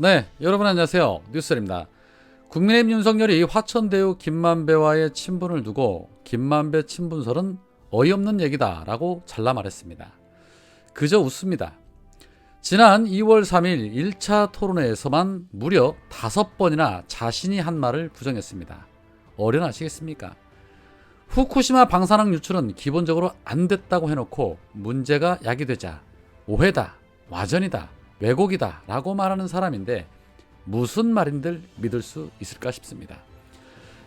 네, 여러분 안녕하세요. 뉴스입니다. 국민의힘 윤석열이 화천대유 김만배와의 친분을 두고 김만배 친분설은 어이없는 얘기다라고 잘라 말했습니다. 그저 웃습니다. 지난 2월 3일 1차 토론회에서만 무려 다섯 번이나 자신이 한 말을 부정했습니다. 어련하시겠습니까? 후쿠시마 방사능 유출은 기본적으로 안 됐다고 해놓고 문제가 야기되자 오해다, 와전이다, 왜곡이다 라고 말하는 사람인데 무슨 말인들 믿을 수 있을까 싶습니다.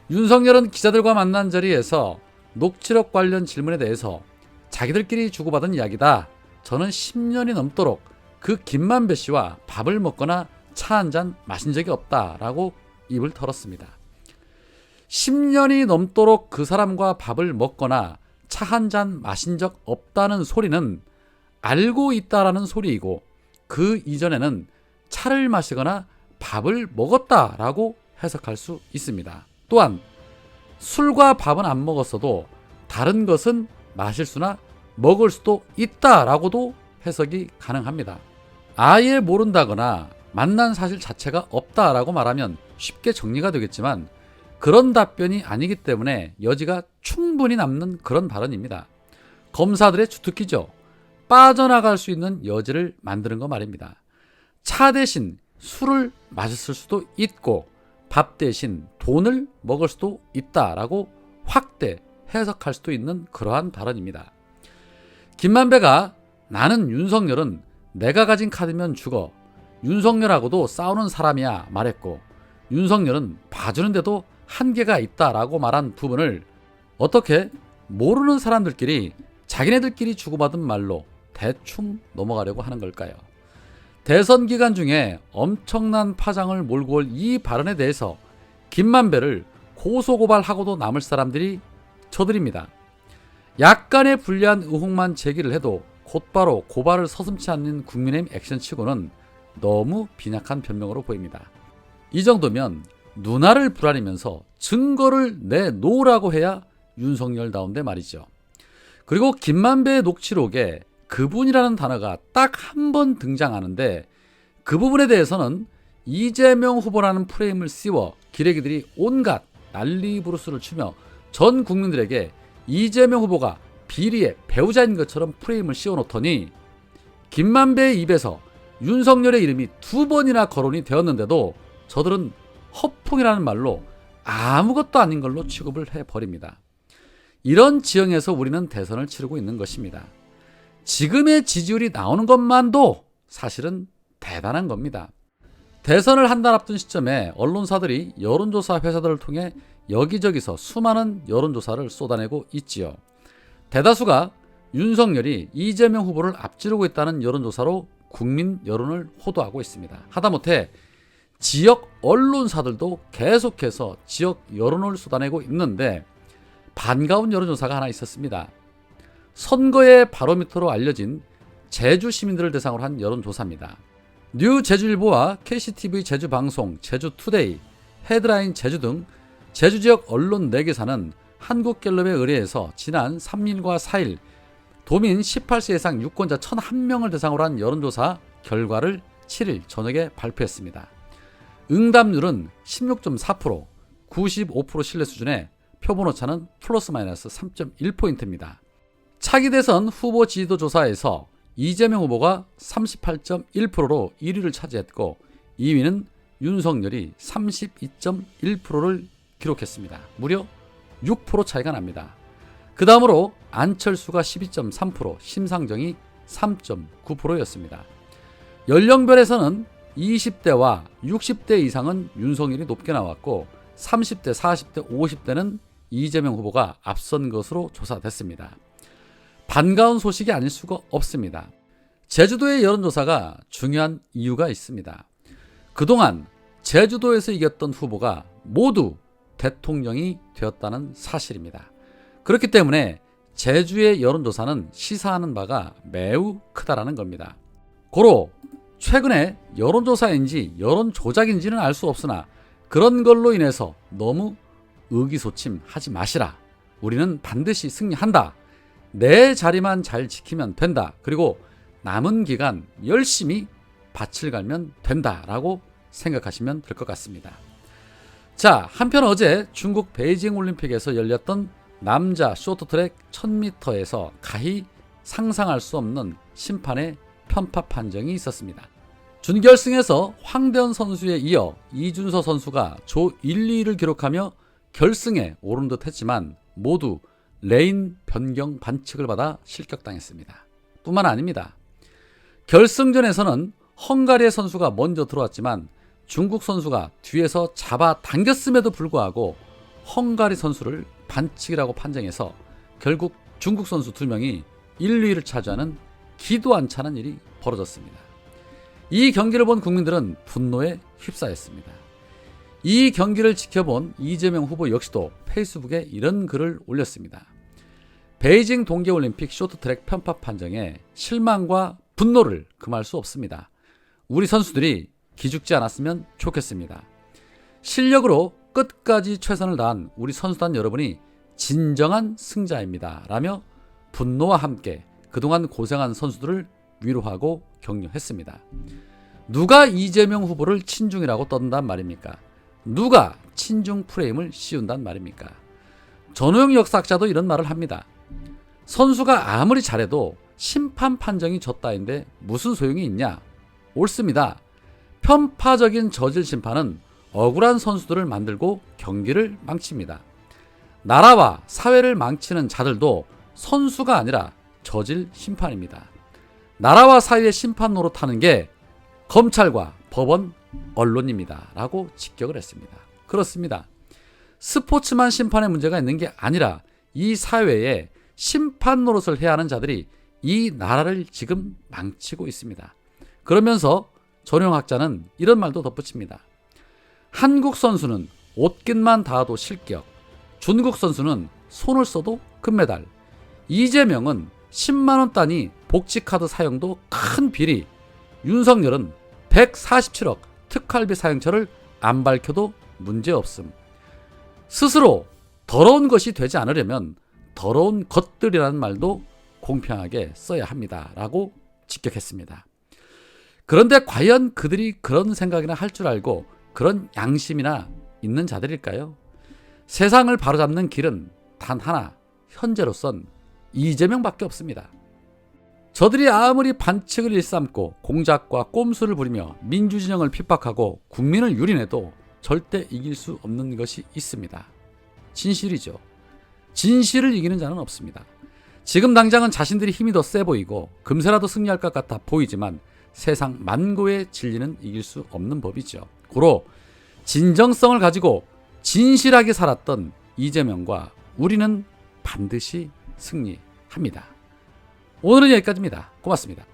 윤석열은 기자들과 만난 자리에서 녹취록 관련 질문에 대해서 자기들끼리 주고받은 이야기다. 저는 10년이 넘도록 그 김만배 씨와 밥을 먹거나 차 한 잔 마신 적이 없다 라고 입을 털었습니다. 10년이 넘도록 그 사람과 밥을 먹거나 차 한 잔 마신 적 없다는 소리는 알고 있다라는 소리이고 그 이전에는 차를 마시거나 밥을 먹었다라고 해석할 수 있습니다. 또한 술과 밥은 안 먹었어도 다른 것은 마실 수나 먹을 수도 있다라고도 해석이 가능합니다. 아예 모른다거나 만난 사실 자체가 없다라고 말하면 쉽게 정리가 되겠지만 그런 답변이 아니기 때문에 여지가 충분히 남는 그런 발언입니다. 검사들의 주특기죠. 빠져나갈 수 있는 여지를 만드는 거 말입니다. 차 대신 술을 마셨을 수도 있고 밥 대신 돈을 먹을 수도 있다라고 확대 해석할 수도 있는 그러한 발언입니다. 김만배가 나는 윤석열은 내가 가진 카드면 죽어 윤석열하고도 싸우는 사람이야 말했고 윤석열은 봐주는데도 한계가 있다라고 말한 부분을 어떻게 모르는 사람들끼리 자기네들끼리 주고받은 말로 대충 넘어가려고 하는 걸까요? 대선 기간 중에 엄청난 파장을 몰고 올 이 발언에 대해서 김만배를 고소고발하고도 남을 사람들이 저들입니다. 약간의 불리한 의혹만 제기를 해도 곧바로 고발을 서슴치 않는 국민의힘 액션치고는 너무 빈약한 변명으로 보입니다. 이 정도면 누나를 불안이면서 증거를 내놓으라고 해야 윤석열다운데 말이죠. 그리고 김만배의 녹취록에 그분이라는 단어가 딱 한 번 등장하는데 그 부분에 대해서는 이재명 후보라는 프레임을 씌워 기레기들이 온갖 난리 부르스를 추며 전 국민들에게 이재명 후보가 비리의 배우자인 것처럼 프레임을 씌워놓더니 김만배의 입에서 윤석열의 이름이 두 번이나 거론이 되었는데도 저들은 허풍이라는 말로 아무것도 아닌 걸로 취급을 해버립니다. 이런 지형에서 우리는 대선을 치르고 있는 것입니다. 지금의 지지율이 나오는 것만도 사실은 대단한 겁니다. 대선을 한 달 앞둔 시점에 언론사들이 여론조사 회사들을 통해 여기저기서 수많은 여론조사를 쏟아내고 있지요. 대다수가 윤석열이 이재명 후보를 앞지르고 있다는 여론조사로 국민 여론을 호도하고 있습니다. 하다못해 지역 언론사들도 계속해서 지역 여론을 쏟아내고 있는데 반가운 여론조사가 하나 있었습니다. 선거의 바로미터로 알려진 제주 시민들을 대상으로 한 여론조사입니다. 뉴 제주일보와 KCTV 제주방송, 제주투데이, 헤드라인 제주 등 제주 지역 언론 4개사는 한국갤럽에 의뢰해서 지난 3일과 4일 도민 18세 이상 유권자 1,001명을 대상으로 한 여론조사 결과를 7일 저녁에 발표했습니다. 응답률은 16.4%, 95% 신뢰 수준에 표본 오차는 플러스 마이너스 3.1포인트입니다. 차기 대선 후보 지지도 조사에서 이재명 후보가 38.1%로 1위를 차지했고 2위는 윤석열이 32.1%를 기록했습니다. 무려 6% 차이가 납니다. 그 다음으로 안철수가 12.3%, 심상정이 3.9%였습니다. 연령별에서는 20대와 60대 이상은 윤석열이 높게 나왔고 30대, 40대, 50대는 이재명 후보가 앞선 것으로 조사됐습니다. 반가운 소식이 아닐 수가 없습니다. 제주도의 여론조사가 중요한 이유가 있습니다. 그동안 제주도에서 이겼던 후보가 모두 대통령이 되었다는 사실입니다. 그렇기 때문에 제주의 여론조사는 시사하는 바가 매우 크다라는 겁니다. 고로 최근에 여론조사인지 여론조작인지는 알 수 없으나 그런 걸로 인해서 너무 의기소침하지 마시라. 우리는 반드시 승리한다. 내 자리만 잘 지키면 된다. 그리고 남은 기간 열심히 밭을 갈면 된다라고 생각하시면 될 것 같습니다. 자, 한편 어제 중국 베이징 올림픽에서 열렸던 남자 쇼트트랙 1000m에서 가히 상상할 수 없는 심판의 편파 판정이 있었습니다. 준결승에서 황대현 선수에 이어 이준서 선수가 조 1, 2위를 기록하며 결승에 오른 듯 했지만 모두 레인 변경 반칙을 받아 실격당했습니다. 뿐만 아닙니다. 결승전에서는 헝가리의 선수가 먼저 들어왔지만 중국 선수가 뒤에서 잡아 당겼음에도 불구하고 헝가리 선수를 반칙이라고 판정해서 결국 중국 선수 두 명이 1, 2위를 차지하는 기도 안 차는 일이 벌어졌습니다. 이 경기를 본 국민들은 분노에 휩싸였습니다. 이 경기를 지켜본 이재명 후보 역시도 페이스북에 이런 글을 올렸습니다. 베이징 동계올림픽 쇼트트랙 편파 판정에 실망과 분노를 금할 수 없습니다. 우리 선수들이 기죽지 않았으면 좋겠습니다. 실력으로 끝까지 최선을 다한 우리 선수단 여러분이 진정한 승자입니다. 라며 분노와 함께 그동안 고생한 선수들을 위로하고 격려했습니다. 누가 이재명 후보를 친중이라고 떤단 말입니까? 누가 친중 프레임을 씌운단 말입니까? 전호영 역사학자도 이런 말을 합니다. 선수가 아무리 잘해도 심판 판정이 졌다인데 무슨 소용이 있냐? 옳습니다. 편파적인 저질 심판은 억울한 선수들을 만들고 경기를 망칩니다. 나라와 사회를 망치는 자들도 선수가 아니라 저질 심판입니다. 나라와 사회의 심판 노릇하는 게 검찰과 법원, 언론입니다. 라고 직격을 했습니다. 그렇습니다. 스포츠만 심판에 문제가 있는 게 아니라 이 사회에 심판 노릇을 해야 하는 자들이 이 나라를 지금 망치고 있습니다. 그러면서 전용학자는 이런 말도 덧붙입니다. 한국 선수는 옷깃만 닿아도 실격, 중국 선수는 손을 써도 금메달, 이재명은 10만원 단위 복지카드 사용도 큰 비리, 윤석열은 147억 특활비 사용처를 안 밝혀도 문제없음. 스스로 더러운 것이 되지 않으려면 더러운 것들이라는 말도 공평하게 써야 합니다. 라고 직격했습니다. 그런데 과연 그들이 그런 생각이나 할 줄 알고 그런 양심이나 있는 자들일까요? 세상을 바로잡는 길은 단 하나, 현재로선 이재명밖에 없습니다. 저들이 아무리 반칙을 일삼고 공작과 꼼수를 부리며 민주진영을 핍박하고 국민을 유린해도 절대 이길 수 없는 것이 있습니다. 진실이죠. 진실을 이기는 자는 없습니다. 지금 당장은 자신들이 힘이 더 세 보이고 금세라도 승리할 것 같아 보이지만 세상 만고의 진리는 이길 수 없는 법이죠. 고로 진정성을 가지고 진실하게 살았던 이재명과 우리는 반드시 승리합니다. 오늘은 여기까지입니다. 고맙습니다.